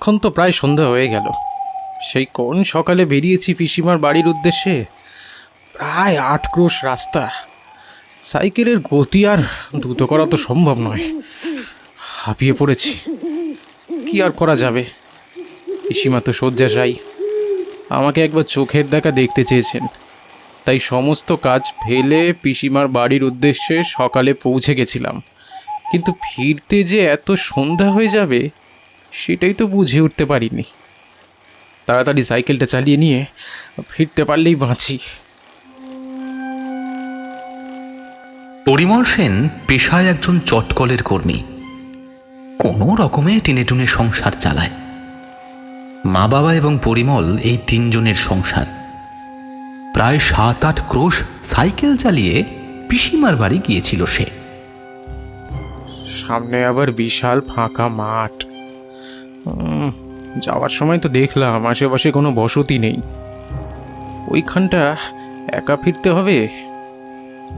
এখন তো প্রায় সন্ধ্যা হয়ে গেল। সেই কোন সকালে বেরিয়েছি পিসিমার বাড়ির উদ্দেশ্যে? প্রায় আট ক্রোশ রাস্তা। সাইকেলের গতি আর দ্রুত করা তো সম্ভব নয়। হাঁপিয়ে পড়েছি। কি আর করা যাবে? পিসিমা তো শয্যাশায়ী। আমাকে একবার চোখের দেখা দেখতে চেয়েছেন। তাই সমস্ত কাজ ফেলে পিসিমার বাড়ির উদ্দেশ্যে সকালে পৌঁছে গেছিলাম। কিন্তু ফিরতে যে এত সন্ধ্যা হয়ে যাবে সেটাই তো বুঝে উঠতে পারিনি। তাড়াতাড়ি সাইকেলটা চালিয়ে নিয়ে ফিরতে পারলেই বাঁচি। পরিমল সেন পেশায় একজন চটকলের কর্মী। কোনো রকমে টেনে টুনে সংসার চালায়। মা বাবা এবং পরিমল এই তিনজনের সংসার। প্রায় সাত আট ক্রোশ সাইকেল চালিয়ে পিসিমার বাড়ি গিয়েছিল সে। সামনে আবার বিশাল ফাঁকা মাঠ। যাওয়ার সময় তো দেখলাম আশেপাশে কোনো বসতি নেই। ওইখানটা একা ফিরতে হবে?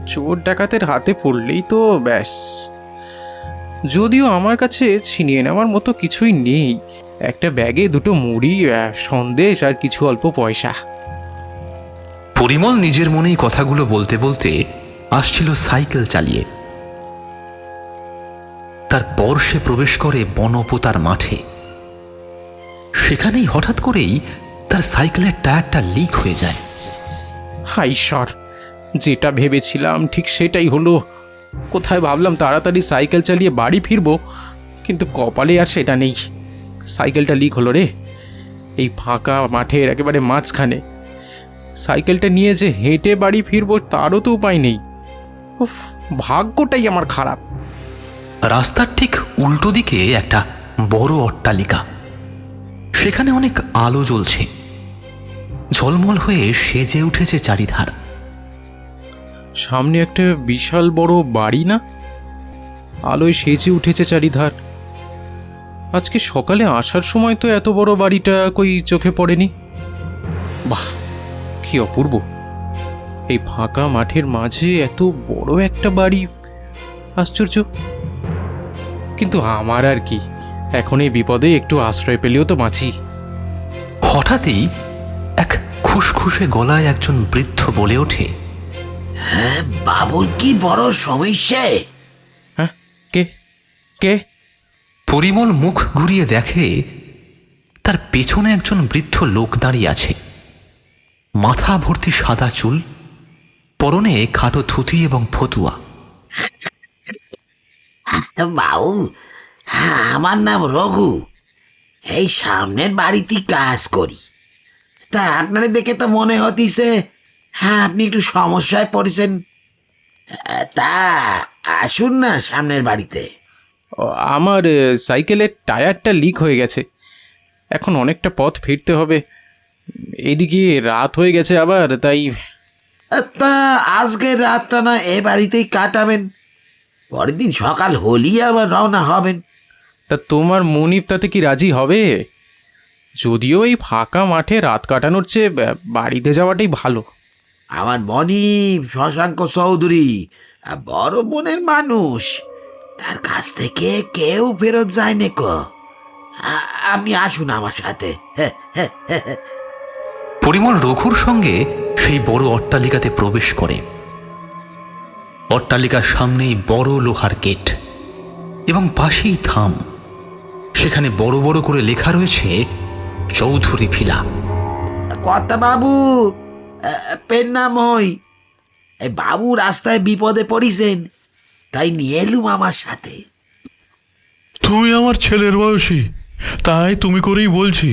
চোর ডাকাতের হাতে পড়লেই তো ব্যাস। যদিও আমার কাছে ছিনিয়ে নেওয়ার মতো কিছুই নেই, একটা ব্যাগে দুটো মুড়ি সন্দেশ আর কিছু অল্প পয়সা। পরিমল নিজের মনেই কথাগুলো বলতে বলতে আসছিল সাইকেল চালিয়ে। তারপর সে প্রবেশ করে বনপোতার মাঠে। সেখানেই হঠাৎ করেই তার সাইকেলের টায়ারটা লিক হয়ে যায়। হাই ঈশ্বর যেটা ভেবেছিলাম ঠিক সেটাই হলো। কোথায় ভাবলাম তাড়াতাড়ি সাইকেল চালিয়ে বাড়ি ফিরবো কিন্তু কপালে আর সেটা নেই। সাইকেলটা লিক হলো রে এই ফাঁকা মাঠের একেবারে মাঝখানে। সাইকেলটা নিয়ে যে হেঁটে বাড়ি ফিরবো তারও তো উপায় নেই। উফ ভাগ্যটাই আমার খারাপ। রাস্তার ঠিক উল্টো দিকে একটা বড় অট্টালিকা। সেখানে অনেক আলো জ্বলছে। ঝলমল হয়ে সেজে উঠেছে চারিধার। সামনে একটা বিশাল বড় বাড়ি না? আলোয় সেজে উঠেছে চারিধার। আজকে সকালে আসার সময় তো এত বড় বাড়িটা কই চোখে পড়েনি? বাহ, কি অপূর্ব। এই ফাঁকা মাঠের মাঝে এত বড় একটা বাড়ি, আশ্চর্য। কিন্তু আমার আর কি? এখন এই বিপদে একটু আশ্রয় পেলেও তো বাঁচি। হঠাৎই এক খুসখুসে গলায় একজন বৃদ্ধ বলে ওঠে। হ্যাঁ বাবুর কি বড় সমস্যা? হ্যাঁ কে? কে? পরিমল মুখ ঘুরিয়ে দেখে তার পেছনে একজন বৃদ্ধ লোক দাঁড়িয়ে আছে। মাথা ভর্তি সাদা চুল পরনে খাটো থুতি এবং ফতুয়া। বাবু হ্যাঁ, আমার নাম রঘু। এই সামনের বাড়িতে কাজ করি। তা আপনার দেখে তো মনে হতিছে হ্যাঁ আপনি একটু সমস্যায় পড়েছেন। তা আসুন না সামনের বাড়িতে। ও, আমার এ, সাইকেলের টায়ারটা লিক হয়ে গেছে। এখন অনেকটা পথ ফিরতে হবে। এদিকে রাত হয়ে গেছে আবার তাই তা আজকে রাতটা না এ বাড়িতেই কাটাবেন। পরের দিন সকাল হলেই আবার রওনা হবেন। তা তোমার মনিব তাতে কি রাজি হবে? যদিও এই ফাঁকা মাঠে রাত কাটানোর চেয়ে বাড়িতে যাওয়াটাই ভালো। আমার মনিব শশাঙ্ক চৌধুরী বড় বোনের মানুষ। তার কাছ থেকে কেউ ফেরত যায় নে কো। আ- আসুন আমার সাথে। পরিমল রঘুর সঙ্গে সেই বড় অট্টালিকাতে প্রবেশ করে। অট্টালিকার সামনেই বড় লোহার গেট এবং পাশেই থাম। সেখানে বড় বড় করে লেখা রয়েছে চৌধুরী ভিলা। কথা বাবু পেন নাম হই এই বাবু রাস্তায় বিপদে পড়িছেন তাই নিয়ে এলুম আমার সাথে। তুমি আমার ছেলের বয়সী তাই তুমি করেই বলছি।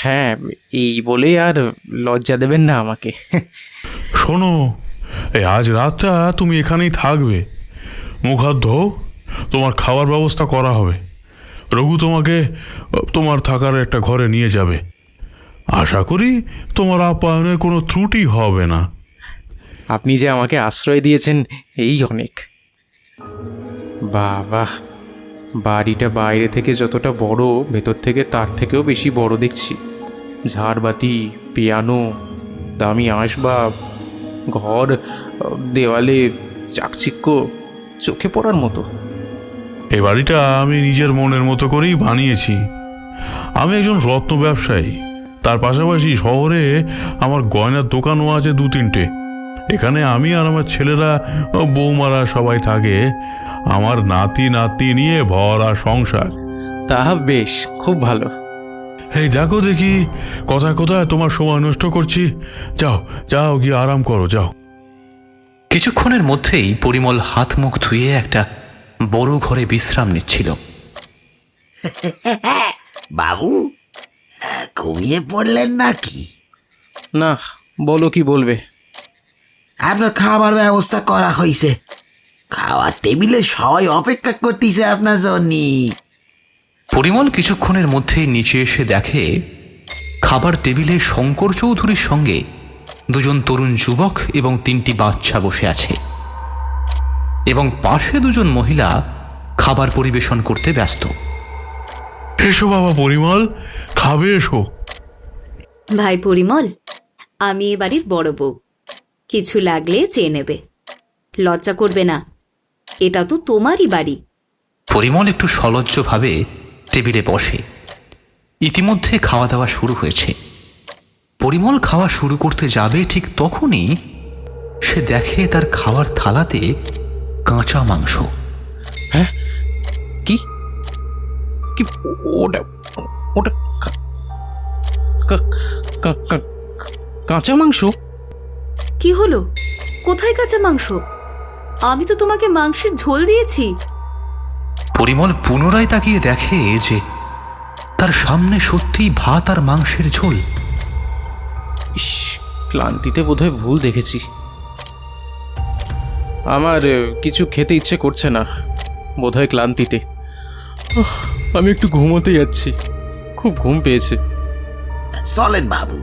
হ্যাঁ এই বলে আর লজ্জা দেবেন না আমাকে। শোনো এই আজ রাতটা তুমি এখানেই থাকবে। মুখ হাত ধোও তোমার খাওয়ার ব্যবস্থা করা হবে। রঘু তোমাকে, তোমার থাকার একটা ঘরে নিয়ে যাবে। আশা করি তোমার আপ্যায়নের কোনো ত্রুটি হবে না। আপনি যে আমাকে আশ্রয় দিয়েছেন, এই অনেক। বাবা, বাড়িটা বাইরে থেকে যতটা বড়, ভেতর থেকে তার থেকেও বেশি বড় দেখছি। ঝাড়বাতি, পিয়ানো, দামি আসবাব, ঘর, দেওয়ালে চাকচিক্য, চোখে পড়ার মতো। এই বাড়িটা আমি নিজের মনের মতো করেই বানিয়েছি। আমি একজন রত্ন ব্যবসায়ী। তার পাশাপাশি শহরে আমার গয়নার দোকানও আছে দু তিনটে। এখানে আমি আর আমার ছেলেরা বৌমারা সবাই থাকে। আমার নাতি নাতি নিয়ে ভরা সংসার। তা বেশ খুব ভালো। এই দেখো দেখি কোথায় কোথায় তোমার সময় নষ্ট করছি। যাও যাও গিয়ে আরাম করো যাও। কিছুক্ষণের মধ্যেই পরিমল হাত মুখ ধুয়ে একটা বড় ঘরে বিশ্রাম নিচ্ছিল। বাবু ঘুমিয়ে পড়লেন নাকি? না বলো কি বলবে। আপনার খাবার ব্যবস্থা করা হয়েছে খাওয়ার টেবিলে সবাই অপেক্ষা করতেছে আপনার জন্য। পরিমল কিছুক্ষণের মধ্যেই নিচে এসে দেখে খাবার টেবিলে শঙ্কর চৌধুরীর সঙ্গে দুজন তরুণ যুবক এবং তিনটি বাচ্চা বসে আছে। এবং পাশে দুজন মহিলা খাবার পরিবেশন করতে ব্যস্ত। এসো বাবা পরিমল খাবে এসো। ভাই পরিমল আমি এ বাড়ির বড় বউ। কিছু লাগলে চেয়ে নেবে। লজ্জা করবে না। এটা তো তোমারই বাড়ি। পরিমল একটু সলজ্জভাবে টেবিলে বসে। ইতিমধ্যে খাওয়া দাওয়া শুরু হয়েছে। পরিমল খাওয়া শুরু করতে যাবে ঠিক তখনই সে দেখে তার খাওয়ার থালাতে কাঁচা মাংস। হ্যাঁ? কি? কি? ওটা ওটা কা- কা- কা- কা- কাঁচা মাংস? কি হলো? কোথায় কাঁচা মাংস? আমি তো তোমাকে মাংসের ঝোল দিয়েছি। পরিমল পুনরায় তাকিয়ে দেখে যে তার সামনে সত্যিই ভাত আর মাংসের ঝোল। ইস ক্লান্তিতে বোধহয় ভুল দেখেছি। আমার কিছু খেতে ইচ্ছে করছে না বোধহয় ক্লান্তিতে। আমি একটু ঘুমোতে যাচ্ছি খুব ঘুম পেয়েছে। চলেন বাবু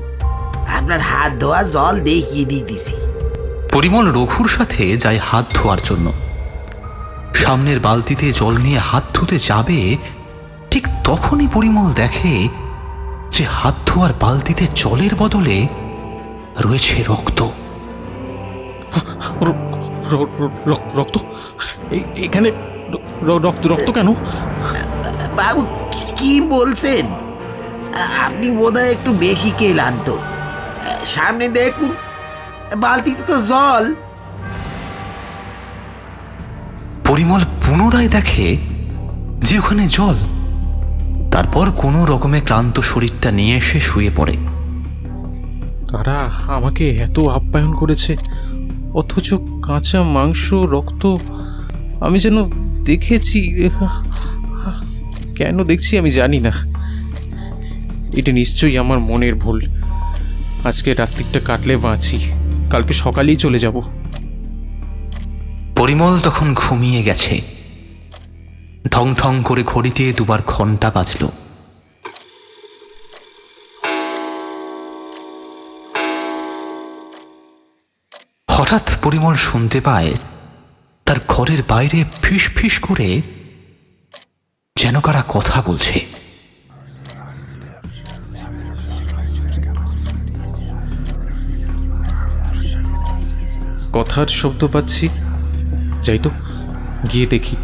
আপনার হাত ধোয়া জল দেখিয়ে দিতেছি। পরিমল রঘুর সাথে যায় হাত ধোয়ার জন্য। সামনের বালতিতে জল নিয়ে হাত ধুতে যাবে ঠিক তখনই পরিমল দেখে যে হাত ধোয়ার বালতিতে জলের বদলে রয়েছে রক্ত। রক্ত? এখানে রক্ত রক্ত কেন? বাবু কি- বলছেন? আপনি বোধহয় একটু বেশি কেলান তো সামনে দেখুন বালতিতে তো জল। পরিমল পুনরায় দেখে যে ওখানে জল তারপর কোনো রকমে ক্লান্ত শরীরটা নিয়ে এসে শুয়ে পড়ে। তারা আমাকে এত আপ্যায়ন করেছে। অথচ কাঁচা মাংস, রক্ত আমি যেন দেখেছি, কেন দেখছি আমি জানি না। এটা নিশ্চয়ই আমার মনের ভুল। আজকে রাত্রিটা কাটলে বাঁচি। কালকে সকালেই চলে যাব। পরিমল তখন ঘুমিয়ে গেছে। ঠং ঠং করে ঘড়িতে দুবার ঘণ্টা বাজল। হঠাৎ পরিমল শুনতে পায় তার ঘরের বাইরে ফিস ফিস করে যেন কারা কথা বলছে। কথার শব্দ পাচ্ছি। যাই তো গিয়ে দেখি।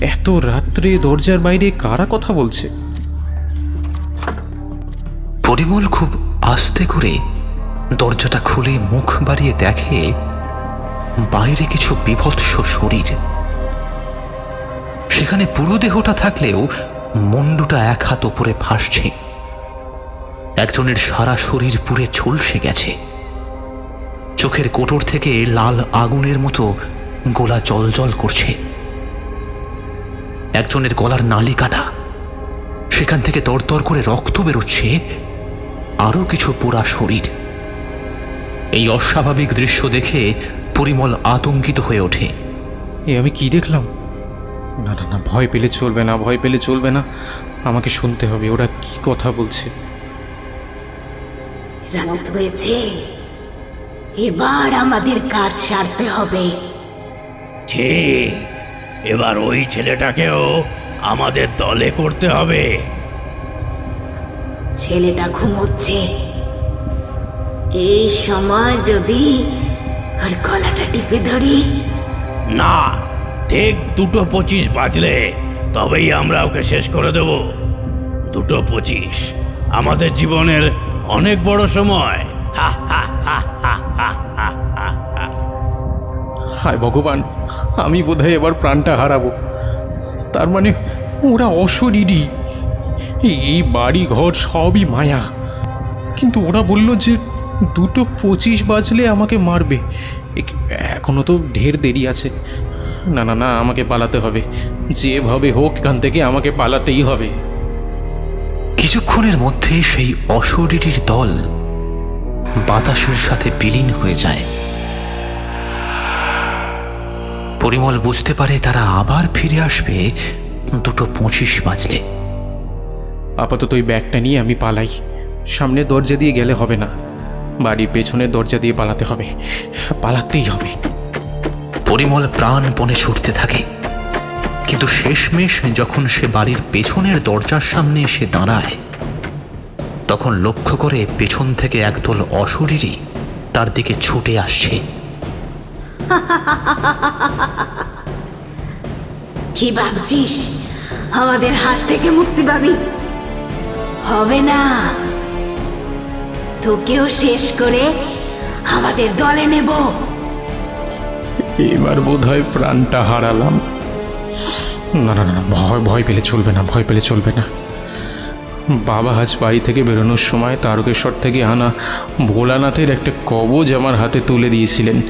এত রাত্রে দরজার বাইরে কারা কথা বলছে? পরিমল খুব আস্তে করে দরজাটা খুলে মুখ বাড়িয়ে দেখে বাইরে কিছু বিভৎস শরীর। সেখানে পুরো দেহটা থাকলেও মুন্ডুটা এক হাত ওপরে ভাসছে। একজনের সারা শরীর পুড়ে ঝলসে গেছে। চোখের কোটর থেকে লাল আগুনের মতো গোলা জল করছে। একজনের গলার নালি কাটা সেখান থেকে তরতর করে রক্ত বেরোচ্ছে। আরও কিছু পোড়া শরীর। এই অস্বাভাবিক দৃশ্য দেখে পরিমল আতঙ্কিত হয়ে ওঠে। এ আমি কি দেখলাম? না না না ভয় পেলে চলবে না ভয় পেলে চলবে না। আমাকে শুনতে হবে ওরা কি কথা বলছে। রাত হয়েছে এবার আমাদের কাজ সারতে হবে। ঠিক এবার ওই ছেলেটাকেও আমাদের দলে করতে হবে। ছেলেটা ঘুমোচ্ছে। এই সময় যদি আর গলাটা টিপে ধরি। না ঠিক দুটো পঁচিশ বাজলে তবেই আমরা ওকে শেষ করে দেব। দুটো পঁচিশ আমাদের জীবনের অনেক বড় সময়। হায় ভগবান আমি বোধহয় এবার প্রাণটা হারাবো। তার মানে ওরা অশরীরী। এই বাড়ি ঘর সবই মায়া। কিন্তু ওরা বলল যে দুটো পঁচিশ বাজলে আমাকে মারবে। এ- এখনও তো ঢের দেরি আছে। না না না আমাকে পালাতে হবে। যেভাবে হোক এখান থেকে আমাকে পালাতেই হবে। কিছুক্ষণের মধ্যে সেই অশরীরীর দল বাতাসের সাথে বিলীন হয়ে যায়। পরিমল বুঝতে পারে তারা আবার ফিরে আসবে দুটো পঁচিশ বাজলে। আপাতত ওই ব্যাগটা নিয়ে আমি পালাই। সামনে দরজা দিয়ে গেলে হবে না। বাড়ির পেছনের দরজা দিয়ে পালাতে হবে। পালাতেই হবে। পরিমল প্রাণপণে ছুটতে থাকে। কিন্তু শেষমেশ যখন সে বাড়ির পেছনের দরজার সামনে এসে দাঁড়ায় তখন লক্ষ্য করে পেছন থেকে একদল অশরীরই তার দিকে ছুটে আসছে। কি ভাবছিস? আমাদের হাত থেকে মুক্তি পাবি। হবে না। তোকেও শেষ করে আমাদের দলে নেব। এবার বোধ হয় প্রাণটা হারালাম। না না না না, ভয় ভয় পেলে চলবে না ভয় পেলে চলবে না। বাবা আজ বাড়ি থেকে বেরোনোর সময় তারকেশ্বর থেকে আনা ভোলানাথের একটা কবজ আমার হাতে তুলে দিয়েছিলেন।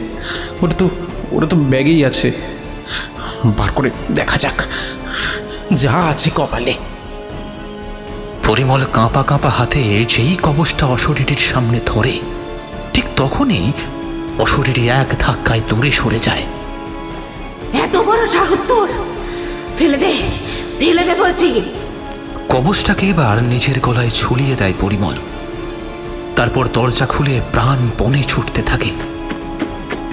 ওটা তো ওটা তো ব্যাগেই আছে। বার করে দেখা যাক। যা আছে কপালে। পরিমল কাঁপা কাঁপা হাতে যেই কবচটা অশরীরীর সামনে ধরে ঠিক তখনই অশরীরী এক ধাক্কায় দূরে সরে যায়। এত বড় সাহস তোর! ফেলে দে ফেলে দে বলছি। কবচটাকে এবার নিজের গলায় ঝুলিয়ে দেয় পরিমল। তারপর দরজা খুলে প্রাণ বনে ছুটতে থাকে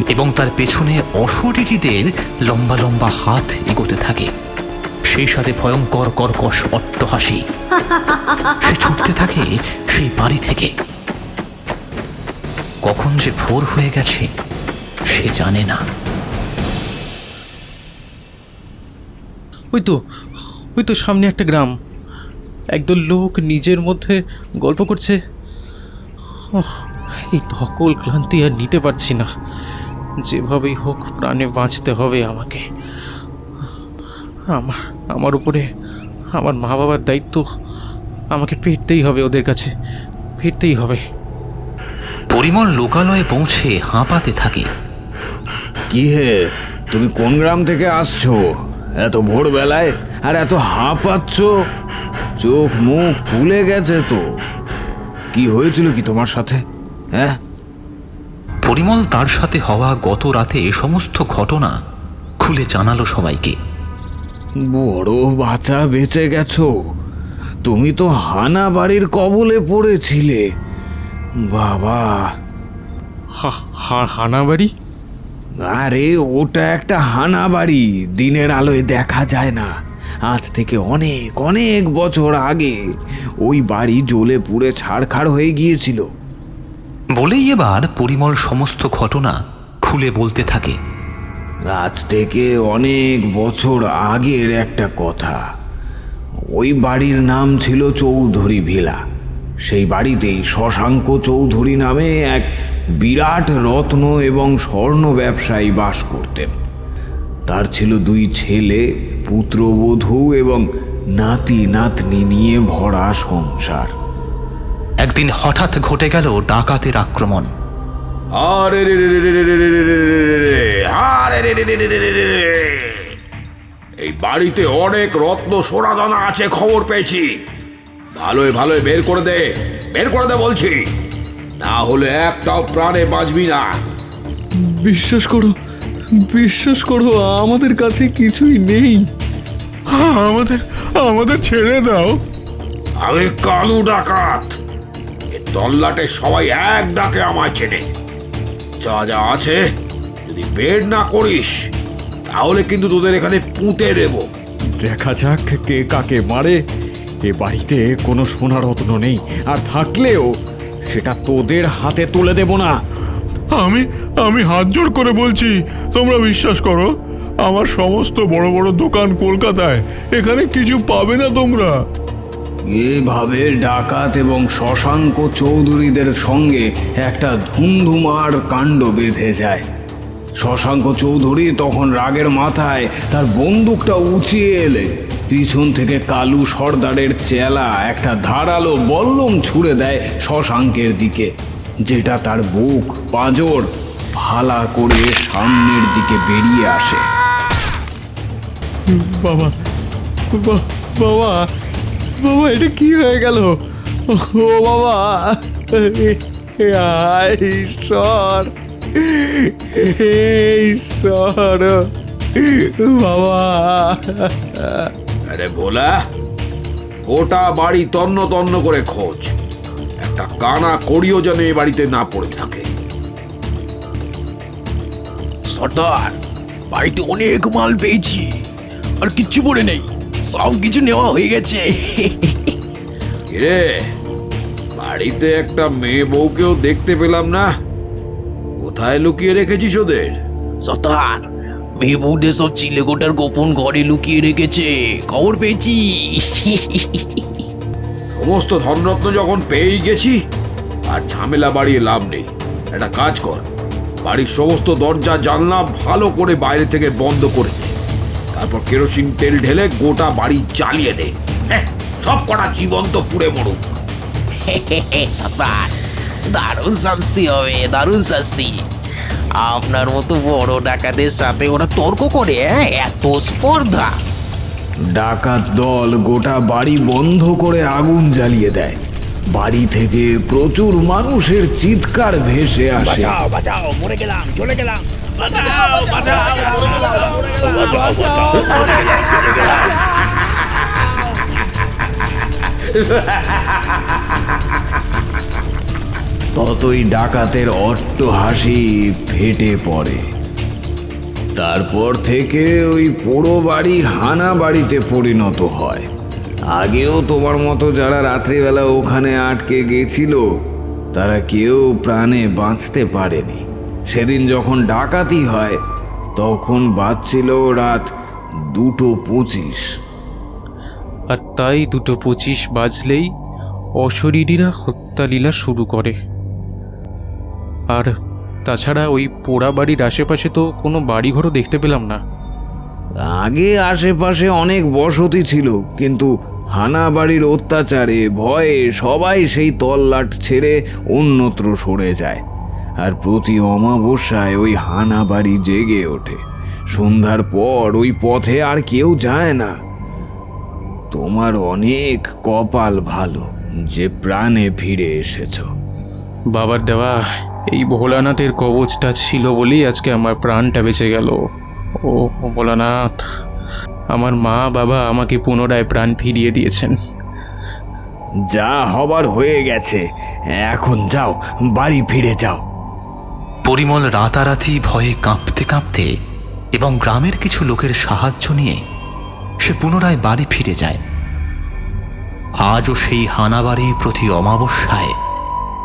এবং তার পেছনে অশরীরীদের লম্বা লম্বা হাত এগোতে থাকে। সেই সাথে ভয়ঙ্কর কর্কশ অট্টহাসি। সে ছুটতে থাকে সেই বাড়ি থেকে। কখন যে ভোর হয়ে গেছে, সে জানে না। ওই তো ওই তো সামনে একটা গ্রাম। একদল লোক নিজের মধ্যে গল্প করছে। এই ধকল ক্লান্তি আর নিতে পারছি না। যেভাবেই হোক প্রাণে বাঁচতে হবে আমাকে। আমার আমার উপরে আমার মা বাবার দায়িত্ব আমাকে ফিরতেই হবে ওদের কাছে ফিরতেই হবে। পরিমল লোকালয়ে পৌঁছে হাঁপাতে থাকে। কি হে তুমি কোন গ্রাম থেকে আসছো? এত ভোরবেলায় আর এত হাঁপাচ্ছ? চোখ মুখ ফুলে গেছে তো। কি হয়েছিল কি তোমার সাথে হ্যাঁ? পরিমল তার সাথে হওয়া গত রাতে এ সমস্ত ঘটনা খুলে জানালো সবাইকে। বড় বাচ্চা বেঁচে গেছো। তুমি তো হানা বাড়ির কবলে পড়েছিলে। বাবা। হা- হা- হানাবাড়ি আরে ওটা একটা হানা বাড়ি। দিনের আলোয় দেখা যায় না। আজ থেকে অনেক অনেক বছর আগে ওই বাড়ি জ্বলে পুড়ে ছাড়খাড় হয়ে গিয়েছিল। বলেই এবার পরিমল সমস্ত ঘটনা খুলে বলতে থাকে। আজ থেকে অনেক বছর আগের একটা কথা ওই বাড়ির নাম ছিল চৌধুরী ভিলা সেই বাড়িতেই শশাঙ্ক চৌধুরী নামে এক বিরাট রত্ন এবং স্বর্ণ ব্যবসায়ী বাস করতেন তার ছিল দুই ছেলে পুত্রবধূ এবং নাতি নাতনি নিয়ে ভরা সংসার একদিন হঠাৎ ঘটে গেল ডাকাতের আক্রমণ আরে এই বাড়িতে অনেক রত্ন সোনাদানা আছে খবর পেয়েছি। ভালোই ভালোই বের করে দে বের করে দে বলছি। না হলে একটাও প্রাণে বাঁচবি না। বিশ্বাস করো বিশ্বাস করো আমাদের কাছে কিছুই নেই। আমাদের আমাদের ছেড়ে দাও। আমি কালু ডাকাত। তল্লাটে সবাই এক ডাকে আমায় চেনে। যা যা আছে যদি বের না করিস তাহলে কিন্তু তোদের এখানে পুঁতে দেবো। দেখা যাক কে কাকে মারে। এ বাড়িতে কোনো সোনা রত্ন নেই আর থাকলেও সেটা তোদের হাতে তুলে দেব না। আমি আমি হাত জোড় করে বলছি তোমরা বিশ্বাস করো আমার সমস্ত বড় বড় দোকান কলকাতায় এখানে কিছু পাবে না তোমরা। এভাবে ডাকাত এবং শশাঙ্ক চৌধুরীদের সঙ্গে একটা ধুমধুমার কাণ্ড বেঁধে যায়। শশাঙ্ক চৌধুরী তখন রাগের মাথায় তার বন্দুকটা উঁচিয়ে এলে। পিছন থেকে কালু সর্দারের চেলা একটা ধারালো বল্লম ছুড়ে দেয় শশাঙ্কের দিকে। যেটা তার বুক, পাঁজর ভালা করে সামনের দিকে বেরিয়ে আসে। বাবা বাবা বাবা, এটা কি হয়ে গেল? ও বাবা ঈশ্বর। ঈশ্বর। বাবা। আরে ভোলা গোটা বাড়ি তন্ন তন্ন করে খোঁজ। একটা কানা কড়িও যেন এ বাড়িতে না পড়ে থাকে। সর্দার বাড়িতে অনেক মাল পেয়েছি আর কিচ্ছু পড়ে নেই সব কিছু নেওয়া হয়ে গেছে। রে বাড়িতে একটা মেয়ে বউকেও দেখতে পেলাম না? কোথায় লুকিয়ে রেখেছিস ওদের? সর্দার মেয়ে বউদের সব চিলেকোটার গোপন ঘরে লুকিয়ে রেখেছে। খবর পেয়েছি। সমস্ত ধনরত্ন যখন পেয়েই গেছি আর ঝামেলা বাড়িয়ে লাভ নেই। একটা কাজ কর বাড়ির সমস্ত দরজা জানলা ভালো করে বাইরে থেকে বন্ধ করে দে। তারপর কেরোসিন তেল ঢেলে গোটা বাড়ি জ্বালিয়ে দে। হ্যাঁ সব কটা জীবন্ত পুড়ে মরুক। সর্দার দারুণ শাস্তি হবে দারুণ শাস্তি। আপনার মতো বড় ডাকাতের সাথে ওরা তর্ক করে হ্যাঁ? এত স্পর্ধা। ডাকাত দল গোটা বাড়ি বন্ধ করে আগুন জ্বালিয়ে দেয়। বাড়ি থেকে প্রচুর মানুষের চিৎকার ভেসে আসে। বাঁচাও মরে গেলাম চলে গেলাম। ততই ডাকাতের অট্ট হাসি ফেটে পড়ে। তারপর থেকে ওই পোড়ো বাড়ি হানা বাড়িতে পরিণত হয়। আগেও তোমার মতো যারা রাত্রিবেলা ওখানে আটকে গেছিল, তারা কেউ প্রাণে বাঁচতে পারেনি। সেদিন যখন ডাকাতি হয়, তখন বাজছিল রাত দুটো পঁচিশ। আর তাই দুটো পঁচিশ বাজলেই অশরীরীরা হত্যালীলা শুরু করে। আর তাছাড়া ওই পোড়া বাড়ির আশেপাশে তো কোনো বাড়িঘরও দেখতে পেলাম না। আগে আশেপাশে অনেক বসতি ছিল কিন্তু হানা বাড়ির অত্যাচারে ভয়ে সবাই সেই তল্লাট ছেড়ে অন্যত্র সরে যায়। আর প্রতি অমাবস্যায় ওই হানা বাড়ি জেগে ওঠে। সন্ধ্যার পর ওই পথে আর কেউ যায় না। তোমার অনেক কপাল ভালো যে প্রাণে ফিরে এসেছ। বাবার দেওয়া এই ভোলানাথের কবচটা ছিল বলেই আজকে আমার প্রাণটা বেঁচে গেল। ও ভোলানাথ আমার মা বাবা আমাকে পুনরায় প্রাণ ফিরিয়ে দিয়েছেন। যা হবার হয়ে গেছে এখন যাও বাড়ি ফিরে যাও। পরিমল রাতারাতি ভয়ে কাঁপতে কাঁপতে এবং গ্রামের কিছু লোকের সাহায্য নিয়ে সে পুনরায় বাড়ি ফিরে যায়। আজও সেই হানাবাড়ি প্রতি অমাবস্যায়